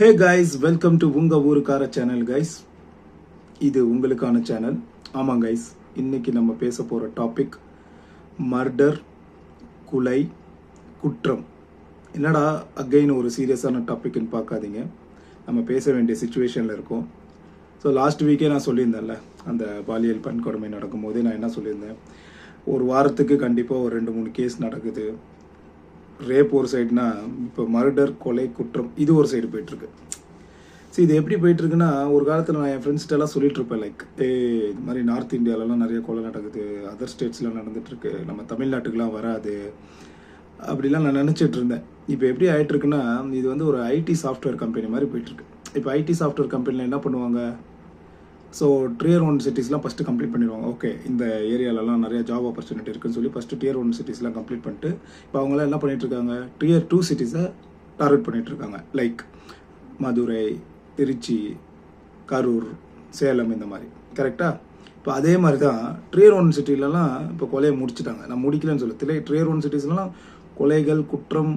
Hey guys welcome to உங்கள் ஊருக்கார channel guys இது உங்களுக்கான சேனல் ஆமாம் கைஸ் இன்னைக்கு நம்ம பேச போகிற டாபிக் மர்டர் குலை குற்றம். என்னடா அகைன் ஒரு சீரியஸான டாபிக்னு பார்க்காதீங்க. நம்ம பேச வேண்டிய சுச்சுவேஷனில் இருக்கோம். ஸோ லாஸ்ட் வீக்கே நான் சொல்லியிருந்தேன்ல அந்த பாலியல் வன்கொடுமை நடக்கும்போதே நான் என்ன சொல்லியிருந்தேன்? ஒரு வாரத்துக்கு கண்டிப்பாக ஒரு ரெண்டு மூணு கேஸ் நடக்குது. ரேப் ஒரு சைடுனா இப்போ மர்டர் கொலை குற்றம் இது ஒரு சைடு போயிட்டுருக்கு. சரி இது எப்படி போயிட்டுருக்குன்னா ஒரு காலத்தில் நான் என் ஃப்ரெண்ட்ஸ்கிட்ட எல்லாம் லைக் ஏ இது மாதிரி நார்த் இந்தியாலலாம் நிறைய கொலை நடக்குது அதர் ஸ்டேட்ஸ்லாம் நடந்துகிட்ருக்கு நம்ம தமிழ்நாட்டுக்கெலாம் வராது அப்படிலாம் நான் நினச்சிட்டு இருந்தேன். இப்போ எப்படி ஆகிட்டுருக்குன்னா இது வந்து ஒரு ஐடி சாஃப்ட்வேர் கம்பெனி மாதிரி போயிட்டுருக்கு. இப்போ ஐடி சாஃப்ட்வேர் கம்பெனியில் என்ன பண்ணுவாங்க? ஸோ டியர் ஒன் சிட்டிஸ்லாம் ஃபஸ்ட்டு கம்ப்ளீட் பண்ணிடுவாங்க. ஓகே இந்த ஏரியாலலாம் நிறைய ஜாப் ஆப்பர்ச்சுனிட்டி இருக்குன்னு சொல்லி ஃபஸ்ட்டு டியர் ஒன் சிட்டிஸ்லாம் கம்ப்ளீட் பண்ணிட்டு இப்போ அவங்களாம் என்ன பண்ணிட்டு இருக்காங்க? டியர் டூ சிட்டிஸை டார்கெட் பண்ணிகிட்ருக்காங்க இருக்காங்க. லைக் மதுரை திருச்சி கரூர் சேலம் இந்த மாதிரி. கரெக்டாக இப்போ அதே மாதிரி தான் ட்ரியர் ஒன் சிட்டிலலாம் இப்போ கொலையை முடிச்சிட்டாங்க. நான் முடிக்கலன்னு சொல்ல திரை ட்ரியர் ஒன் சிட்டிஸ்லாம் கொலைகள் குற்றம்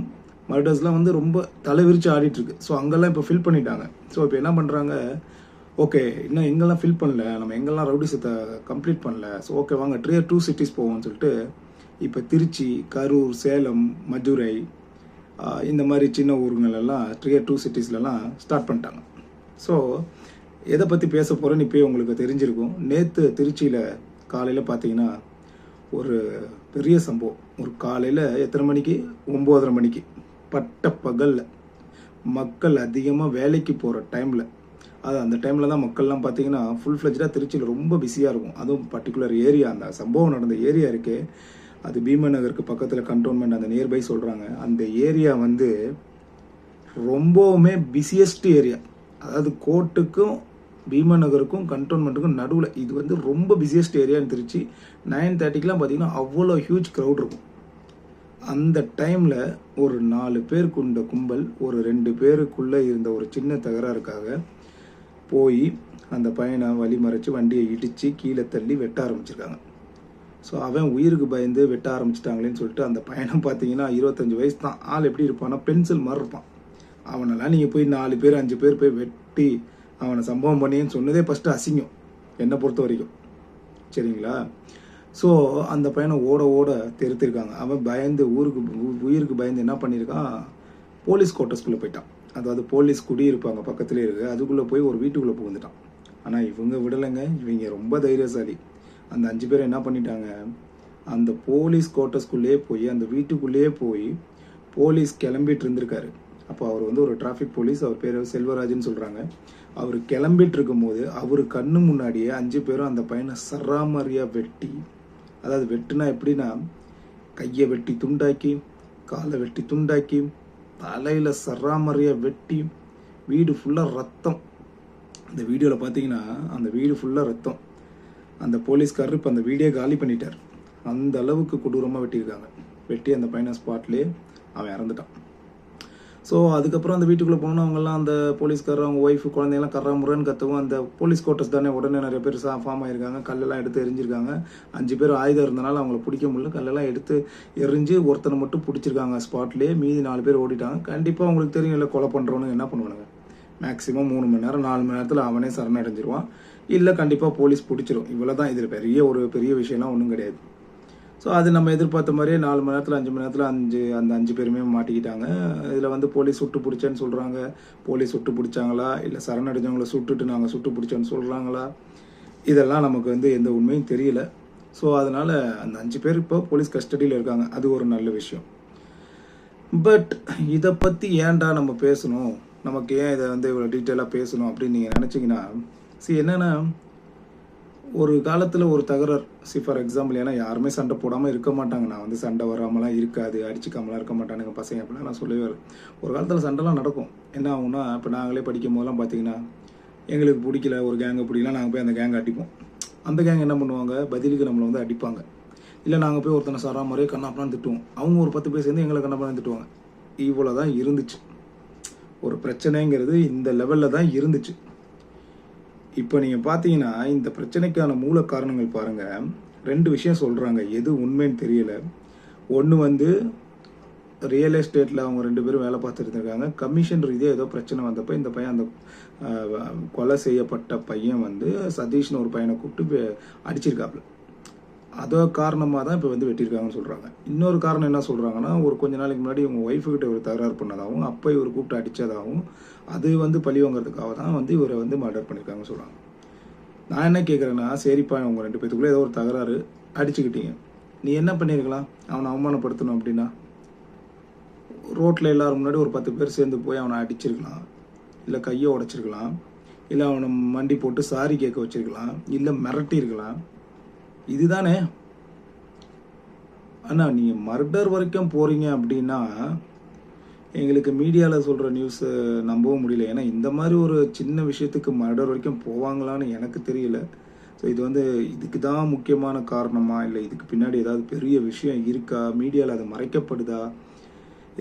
மர்டர்ஸ்லாம் வந்து ரொம்ப தலைவிரிச்சு ஆடிட்டுருக்கு ஸோ அங்கெல்லாம் இப்போ ஃபில் பண்ணிட்டாங்க. ஸோ இப்போ என்ன பண்ணுறாங்க ஓகே இன்னும் எங்கெல்லாம் ஃபில் பண்ணல நம்ம எங்கெல்லாம் ரவுடிசத்தை கம்ப்ளீட் பண்ணல ஸோ ஓகே வாங்க ட்ரியர் டூ சிட்டிஸ் போவோம்னு சொல்லிட்டு இப்போ திருச்சி கரூர் சேலம் மதுரை இந்த மாதிரி சின்ன ஊருங்கள் எல்லாம் ட்ரியர் டூ சிட்டிஸ்லலாம் ஸ்டார்ட் பண்ணிட்டாங்க. ஸோ எதை பற்றி பேச போகிறேன்னு இப்போயே உங்களுக்கு தெரிஞ்சிருக்கும். நேற்று திருச்சியில் காலையில் பார்த்தீங்கன்னா ஒரு பெரிய சம்பவம். ஒரு காலையில் எத்தனை மணிக்கு? ஒம்போதரை மணிக்கு. பட்ட பகலில். மக்கள் அதிகமாக வேலைக்கு போகிற டைமில் அது அந்த டைமில் தான் மக்கள்லாம் பார்த்தீங்கன்னா ஃபுல் ஃப்ளெஜ்டாக திருச்சியில் ரொம்ப பிஸியாக இருக்கும். அதுவும் பர்டிகுலர் ஏரியா அந்த சம்பவம் நடந்த ஏரியா இருக்கே. அது பீமன் நகருக்கு பக்கத்தில் கண்டோன்மெண்ட் அந்த நியர்பை சொல்கிறாங்க அந்த ஏரியா வந்து ரொம்பவுமே பிஸியஸ்ட் ஏரியா அதாவது கோர்ட்டுக்கும் பீமன் நகருக்கும் கண்டோன்மெண்ட்டுக்கும் நடுவில். இது வந்து ரொம்ப பிஸியஸ்ட் ஏரியான்னு திருச்சி. நைன் தேர்ட்டிக்கெலாம் பார்த்தீங்கன்னா அவ்வளோ ஹியூஜ் க்ரௌட் இருக்கும். அந்த டைமில் ஒரு நாலு பேர் கொண்ட கும்பல் ஒரு ரெண்டு பேருக்குள்ளே இருந்த ஒரு சின்ன தகராறுக்காக போய் அந்த பையனை வழி மறைச்சு வண்டியை இடித்து கீழே தள்ளி வெட்ட ஆரம்பிச்சிருக்காங்க. ஸோ அவன் உயிருக்கு பயந்து வெட்ட ஆரம்பிச்சிட்டாங்களேன்னு சொல்லிட்டு அந்த பையனை பார்த்தீங்கன்னா இருபத்தஞ்சு வயசு தான் ஆள் எப்படி இருப்பான்னா பென்சில் மாதிரி இருப்பான். அவனெல்லாம் நீங்கள் போய் நாலு பேர் அஞ்சு பேர் போய் வெட்டி அவனை சம்பவம் பண்ணின்னு சொன்னதே ஃபஸ்ட்டு அசிங்கம். என்னை பொறுத்த வரைக்கும். சரிங்களா? ஸோ அந்த பையனை ஓட ஓட தெருத்திருக்காங்க. அவன் பயந்து ஊருக்கு உயிருக்கு பயந்து என்ன பண்ணியிருக்கான்? போலீஸ் கோட்டர்ஸ்குள்ளே போயிட்டான். அதாவது போலீஸ் குடியிருப்பாங்க பக்கத்துலேயே இருக்குது அதுக்குள்ளே போய் ஒரு வீட்டுக்குள்ளே புகுந்துட்டான். ஆனால் இவங்க விடலைங்க. இவங்க ரொம்ப தைரியசாலி. அந்த அஞ்சு பேர் என்ன பண்ணிட்டாங்க? அந்த போலீஸ் கோட்டர்ஸ்குள்ளேயே போய் அந்த வீட்டுக்குள்ளேயே போய் போலீஸ் கிளம்பிட்டு இருந்திருக்காரு. அப்போ அவர் வந்து ஒரு டிராஃபிக் போலீஸ் அவர் பேர் செல்வராஜ்னு சொல்கிறாங்க அவர் கிளம்பிட்டு இருக்கும்போது அவர் கண்ணு முன்னாடியே அஞ்சு பேரும் அந்த பையனை சராமரியாக வெட்டி அதாவது வெட்டுனா எப்படின்னா கையை வெட்டி துண்டாக்கி காலை வெட்டி துண்டாக்கி தலையில் சராமரியாக வெட்டி வீடு ஃபுல்லாக ரத்தம். அந்த வீடியோவில் பார்த்தீங்கன்னா அந்த வீடு ஃபுல்லாக ரத்தம். அந்த போலீஸ்காரர் இப்போ அந்த வீடியோ காலி பண்ணிட்டார். அந்த அளவுக்கு கொடூரமாக வெட்டியிருக்காங்க. வெட்டி அந்த பையனை ஸ்பாட்லேயே அவன் இறந்துட்டான். ஸோ அதுக்கப்புறம் அந்த வீட்டுக்குள்ளே போனோன்னா அவங்கெல்லாம் அந்த போலீஸ்காரர் அவங்க ஒய்ஃபு குழந்தைங்களாம் கர்றா முறைன்னு கத்தவும் அந்த போலீஸ் கோட்டர்ஸ் தானே உடனே நிறைய பேர் சா ஃபார்ம் ஆயிருக்காங்க. கல்லெல்லாம் எடுத்து எரிஞ்சிருக்காங்க. அஞ்சு பேர் ஆயுதம் இருந்தனால அவங்கள பிடிக்க முடியல. கல்லெல்லாம் எடுத்து எரிஞ்சு ஒருத்தனை மட்டும் பிடிச்சிருக்காங்க ஸ்பாட்லேயே மீதி நாலு பேர் ஓடிட்டாங்க. கண்டிப்பாக அவங்களுக்கு தெரியும் இல்லை கொலை பண்ணுறவனுங்க என்ன பண்ணுவானுங்க. மேக்ஸிமம் மூணு மணி நேரம் நாலு மணி நேரத்தில் அவனே சரணடைஞ்சிருவான். இல்லை கண்டிப்பாக போலீஸ் பிடிச்சிரும். இவ்வளோ தான் இதில் பெரிய ஒரு பெரிய விஷயம்லாம் ஒன்றும் கிடையாது. ஸோ அது நம்ம எதிர்பார்த்த மாதிரியே நாலு மணி நேரத்தில் அஞ்சு மணி நேரத்தில் அஞ்சு அந்த அஞ்சு பேருமே மாட்டிக்கிட்டாங்க. இதில் வந்து போலீஸ் சுட்டு பிடிச்சேன்னு சொல்கிறாங்க போலீஸ் சுட்டு பிடிச்சாங்களா? இல்லை சரணடைஞ்சவங்கள சுட்டுட்டு நாங்கள் சுட்டு பிடிச்சோன்னு சொல்கிறாங்களா இதெல்லாம் நமக்கு வந்து எந்த உண்மையும் தெரியல. ஸோ அதனால் அந்த அஞ்சு பேர் இப்போ போலீஸ் கஸ்டடியில் இருக்காங்க. அது ஒரு நல்ல விஷயம். பட் இதை பற்றி ஏன்டா நம்ம பேசணும்? நமக்கு ஏன் இதை வந்து இவ்வளோ டீட்டெயிலாக பேசணும் அப்படின்னு நீங்கள் நினச்சிங்கன்னா சரி என்னென்னா ஒரு காலத்தில் ஒரு தகராறு. சி ஃபார் எக்ஸாம்பிள் ஏன்னா யாருமே சண்டை போடாமல் இருக்க மாட்டாங்க. நான் வந்து சண்டை வராமலாம் இருக்காது அடிச்சுக்காமலாம் இருக்க மாட்டானுங்க பசங்க அப்படிலாம் நான் சொல்லவே வரேன். ஒரு காலத்தில் சண்டைலாம் நடக்கும். என்ன ஆகும்னா இப்போ நாங்களே படிக்கும் போதெல்லாம் பார்த்தீங்கன்னா எங்களுக்கு பிடிக்கல ஒரு கேங்கை பிடிக்கல நாங்கள் போய் அந்த கேங்கை அடிப்போம். அந்த கேங் என்ன பண்ணுவாங்க? பதிலுக்கு நம்மளை வந்து அடிப்பாங்க. இல்லை நாங்கள் போய் ஒருத்தனை சாரா மாதிரியே கண்ணாப்பலான்னு திட்டுவோம். அவங்க ஒரு பத்து பேர் சேர்ந்து எங்களை கண்ணாப்பலான்னு திட்டுவாங்க. இவ்வளோ தான் இருந்துச்சு. ஒரு பிரச்சனைங்கிறது இந்த லெவலில் தான் இருந்துச்சு. இப்போ நீங்கள் பார்த்தீங்கன்னா இந்த பிரச்சனைக்கான மூல காரணங்கள் பாருங்கள் ரெண்டு விஷயம் சொல்கிறாங்க எது உண்மைன்னு தெரியல. ஒன்று வந்து ரியல் எஸ்டேட்டில் அவங்க ரெண்டு பேரும் வேலை பார்த்துட்டு இருந்திருக்காங்க. கமிஷன் ரீதியாக ஏதோ பிரச்சனை வந்தப்போ இந்த பையன் அந்த கொலை செய்யப்பட்ட பையன் வந்து சதீஷ்னு ஒரு பையனை கூப்பிட்டு அடிச்சிருக்காப்புல அதோ காரணமாக தான் இப்போ வந்து வெட்டியிருக்காங்கன்னு சொல்கிறாங்க இன்னொரு காரணம் என்ன சொல்கிறாங்கன்னா ஒரு கொஞ்ச நாளைக்கு முன்னாடி இவங்க ஒய்ஃபுக்கிட்ட ஒரு தகராறு பண்ணதாகவும் அப்போ இவர் கூப்பிட்டு அடித்ததாகவும் அது வந்து பழி வாங்குறதுக்காக தான் வந்து இவரை வந்து மர்டர் பண்ணியிருக்காங்கன்னு சொல்கிறாங்க நான் என்ன கேட்குறேன்னா சரிப்பா உங்கள் ரெண்டு பேத்துக்குள்ளே ஏதோ ஒரு தகராறு அடிச்சுக்கிட்டீங்க. நீ என்ன பண்ணியிருக்கலாம் அவனை அவமானப்படுத்தணும் அப்படின்னா? ரோட்டில் எல்லோரும் முன்னாடி ஒரு பத்து பேர் சேர்ந்து போய் அவனை அடிச்சிருக்கலாம். இல்லை கையை உடச்சிருக்கலாம். இல்லை அவனை மண்டி போட்டு சாரி கேட்க வச்சிருக்கலாம். இல்லை மிரட்டியிருக்கலாம். இதுதானே? அண்ணா நீங்கள் மர்டர் வரைக்கும் போகிறீங்க அப்படின்னா எங்களுக்கு மீடியாவில் சொல்கிற நியூஸை நம்பவும் முடியல. ஏன்னா இந்த மாதிரி ஒரு சின்ன விஷயத்துக்கு மர்டர் வரைக்கும் போவாங்களான்னு எனக்கு தெரியல. ஸோ இது வந்து இதுக்கு தான் முக்கியமான காரணமா? இல்லை இதுக்கு பின்னாடி ஏதாவது பெரிய விஷயம் இருக்கா? மீடியாவில் அது மறைக்கப்படுதா?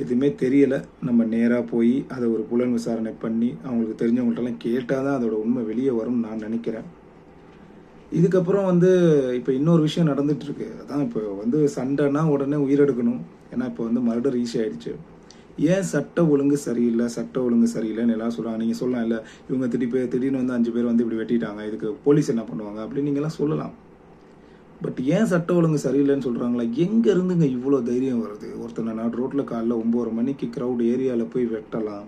எதுவுமே தெரியல. நம்ம நேராக போய் அதை ஒரு புலன் விசாரணை பண்ணி அவங்களுக்கு தெரிஞ்சவங்கள்ட்டலாம் கேட்டால் தான் அதோட உண்மை வெளியே வரும்னு நான் நினைக்கிறேன். இதுக்கப்புறம் வந்து இப்போ இன்னொரு விஷயம் நடந்துட்டு இருக்கு அதான் இப்போ வந்து சண்டைனா உடனே உயிரெடுக்கணும். ஏன்னா இப்போ வந்து மர்டர் ஈஸி ஆயிடுச்சு. ஏன் சட்ட ஒழுங்கு சரியில்லை? சட்ட ஒழுங்கு சரியில்லைன்னு எல்லாம் சொல்கிறாங்க நீங்கள் சொல்லலாம் இல்லை இவங்க திடீர் திடீர்னு வந்து அஞ்சு பேர் வந்து இப்படி வெட்டிட்டாங்க. இதுக்கு போலீஸ் என்ன பண்ணுவாங்க அப்படின்னு நீங்களாம் சொல்லலாம். பட் ஏன் சட்ட ஒழுங்கு சரியில்லைன்னு சொல்கிறாங்களா எங்கேருந்துங்க இவ்வளோ தைரியம் வருது? ஒருத்தனை நான் ரோட்டில் காலைல ஒம்பது மணிக்கு க்ரௌட் ஏரியாவில் போய் வெட்டலாம்.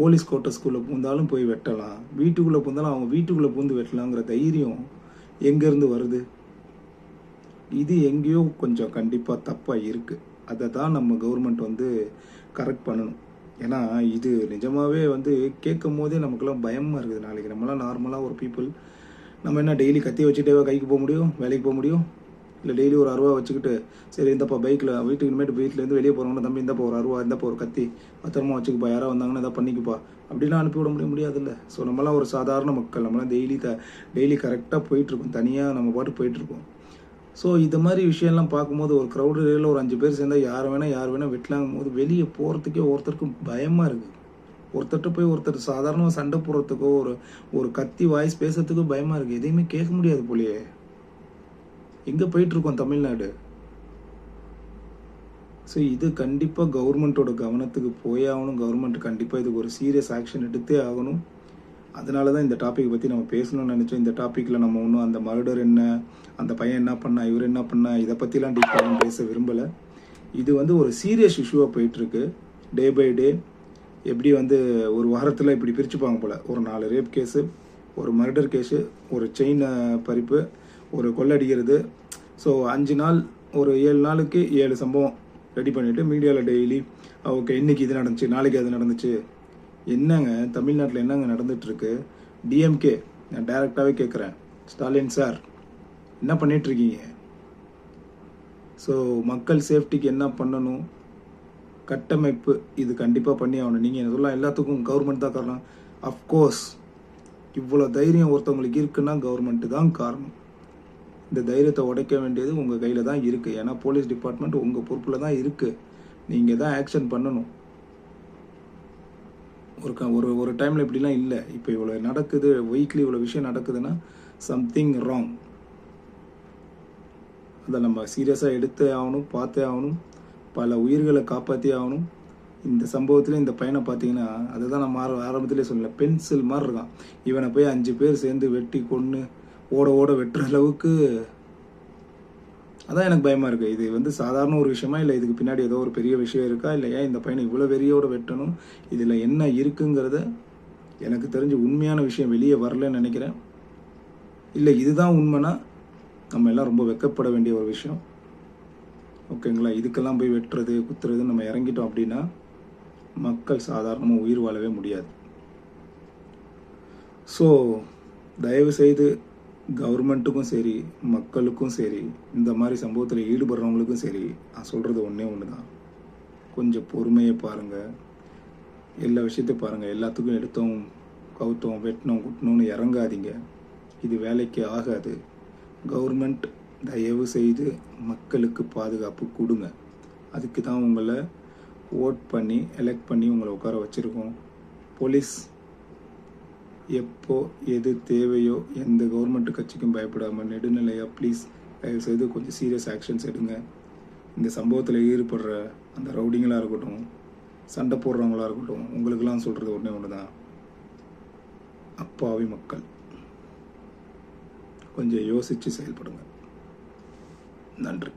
போலீஸ் கோட்டஸ்குள்ளே பூந்தாலும் போய் வெட்டலாம். வீட்டுக்குள்ளே பூந்தாலும் அவங்க வீட்டுக்குள்ளே பூந்து வெட்டலாங்கிற தைரியம் எங்கேருந்து வருது? இது எங்கேயோ கொஞ்சம் கண்டிப்பாக தப்பாக இருக்குது அதை தான் நம்ம கவர்மெண்ட் வந்து கரெக்ட் பண்ணணும். ஏன்னா இது நிஜமாகவே வந்து கேட்கும் போதே நமக்குலாம் பயமாக இருக்குது. நாளைக்கு நம்மளாம் நார்மலாக ஒரு பீப்புள் நம்ம என்ன டெய்லி கத்தி வச்சுட்டே கைக்கு போக முடியும் வேலைக்கு போக முடியும்? இல்லை டெய்லி ஒரு அருவா வச்சுக்கிட்டு சரி இந்தப்பா பைக்கில் வீட்டுக்கு இனிமேட்டு வீட்டிலேருந்து வெளியே போகிறவங்க தம்பி இந்தப்பா ஒரு அருவா இந்தப்பா ஒரு கத்தி பத்திரமா வச்சுக்கப்பா யாராவது வந்தாங்கன்னா இதை பண்ணிக்கப்பா. அப்படிலாம் அனுப்பி விட முடிய முடியாதுல்ல. ஸோ நம்மளாம் ஒரு சாதாரண மக்கள். நம்மளாம் டெய்லி த டெய்லி கரெக்டாக போயிட்டுருக்கோம். தனியாக நம்ம பாட்டு போயிட்டுருக்கோம். ஸோ இந்த மாதிரி விஷயம்லாம் பார்க்கும்போது ஒரு க்ரௌடு ஏரியாவில் ஒரு அஞ்சு பேர் சேர்ந்தால் யார் வேணால் யார் வேணால் வெட்டலாங்கும் போது வெளியே போகிறதுக்கே ஒருத்தருக்கும் பயமாக இருக்குது ஒருத்தர்கிட்ட போய் ஒருத்தர் சாதாரணமாக சண்டை போடுறதுக்கோ ஒரு ஒரு கத்தி வாய்ஸ் பேசுறதுக்கோ பயமாக இருக்குது எதையுமே கேட்க முடியாது போலியே. எங்கே போயிட்டுருக்கோம் தமிழ்நாடு? ஸோ இது கண்டிப்பாக கவர்மெண்ட்டோட கவனத்துக்கு போயே ஆகணும். கவர்மெண்ட் கண்டிப்பாக இதுக்கு ஒரு சீரியஸ் ஆக்ஷன் எடுத்தே ஆகணும். அதனால தான் இந்த டாபிக் பற்றி நம்ம பேசணும்னு நினச்சோம். இந்த டாப்பிக்கில் நம்ம ஒன்றும் அந்த மர்டர் என்ன அந்த பையன் என்ன பண்ணா இவர் என்ன பண்ணா இதை பற்றிலாம் டீப்பாக பேச விரும்பலை. இது வந்து ஒரு சீரியஸ் இஷ்யூவாக போயிட்டுருக்கு. டே பை டே எப்படி வந்து ஒரு வாரத்தில் இப்படி பிரிச்சுப்பாங்க போல். ஒரு நாலு ரேப் கேஸு ஒரு மர்டர் கேஸு ஒரு செயின் பறிப்பு ஒரு கொள்ளடிக்கிறது ஸோ அஞ்சு நாள் ஒரு ஏழு நாளுக்கு ஏழு சம்பவம் ரெடி பண்ணிவிட்டு மீடியாவில் டெய்லி ஓகே இன்னைக்கு இது நடந்துச்சு நாளைக்கு அது நடந்துச்சு. என்னங்க தமிழ்நாட்டில் என்னங்க நடந்துட்டுருக்கு? டிஎம்கே நான் டைரெக்டாகவே கேட்குறேன் ஸ்டாலின் சார் என்ன பண்ணிகிட்ருக்கீங்க ஸோ மக்கள் சேஃப்டிக்கு என்ன பண்ணணும்? கட்டமைப்பு இது கண்டிப்பாக பண்ணி ஆகணும். நீங்கள் என்ன சொல்லலாம் எல்லாத்துக்கும் கவர்மெண்ட் தான் காரணம். அஃப்கோர்ஸ் இவ்வளோ தைரியம் ஒருத்தவங்களுக்கு இருக்குன்னா கவர்மெண்ட்டு தான் காரணம். இந்த தைரியத்தை உடைக்க வேண்டியது உங்கள் கையில் தான் இருக்குது ஏன்னா போலீஸ் டிபார்ட்மெண்ட் உங்கள் பொறுப்பில் தான் இருக்குது நீங்கள் தான் ஆக்ஷன் பண்ணணும். ஒரு க ஒரு ஒரு டைமில் இப்படிலாம் இல்லை. இப்போ இவ்வளோ நடக்குது வீக்லி இவ்வளோ விஷயம் நடக்குதுன்னா சம்திங் ராங் அதை நம்ம சீரியஸாக எடுத்தே ஆகணும் பார்த்தே ஆகணும். பல உயிர்களை காப்பாற்றே ஆகணும். இந்த சம்பவத்தில் இந்த பையனை பார்த்தீங்கன்னா அதுதான் நம்ம ஆர ஆரம்பத்திலே சொல்லலை பென்சில் மாதிரி இருக்கான். இவனை போய் அஞ்சு பேர் சேர்ந்து வெட்டி கொன்று ஓட ஓட வெட்டுற அளவுக்கு அதான் எனக்கு பயமாக இருக்குது இது வந்து சாதாரண ஒரு விஷயமா இல்லை இதுக்கு பின்னாடி ஏதோ ஒரு பெரிய விஷயம் இருக்கா இல்லை ஏன் இந்த பையனை இவ்வளோ வெறியோட வெட்டணும். இதில் என்ன இருக்குங்கிறத எனக்கு தெரிஞ்ச உண்மையான விஷயம் வெளியே வரலன்னு நினைக்கிறேன். இல்லை இதுதான் உண்மைனா நம்ம எல்லாம் ரொம்ப வெக்கப்பட வேண்டிய ஒரு விஷயம். ஓகேங்களா? இதுக்கெல்லாம் போய் வெட்டுறது குத்துறது நம்ம இறங்கிட்டோம் அப்படின்னா மக்கள் சாதாரணமாக உயிர் வாழவே முடியாது. ஸோ தயவு செய்து கவர்மெண்ட்டுக்கும் சரி மக்களுக்கும் சரி இந்த மாதிரி சம்பவத்தில் ஈடுபடுறவங்களுக்கும் சரி நான் சொல்கிறது ஒன்றே ஒன்று தான் கொஞ்சம் பொறுமையை பாருங்கள் எல்லா விஷயத்தையும் பாருங்கள் எல்லாத்துக்கும் எடுத்தோம் கவுத்தோம் வெட்டினோம் குட்டினோன்னு இறங்காதீங்க. இது வேலைக்கு ஆகாது. கவர்மெண்ட் தயவு செய்து மக்களுக்கு பாதுகாப்பு கொடுங்க. அதுக்கு தான் உங்களை ஓட் பண்ணி எலெக்ட் பண்ணி உங்களை உட்கார வச்சுருக்கோம். போலீஸ் எப்போ எது தேவையோ எந்த கவர்மெண்ட் கட்சிக்கும் பயப்படாமல் நெடுநிலையாக ப்ளீஸ் தயவு செய்து கொஞ்சம் சீரியஸ் ஆக்ஷன்ஸ் எடுங்க. இந்த சம்பவத்தில் ஈடுபடுற அந்த ரவுடிங்களாக இருக்கட்டும் சண்டை போடுறவங்களாக இருக்கட்டும் உங்களுக்கெல்லாம் சொல்கிறது ஒன்றே ஒன்று தான் அப்பாவி மக்கள். கொஞ்சம் யோசித்து செயல்படுங்க. நன்றி.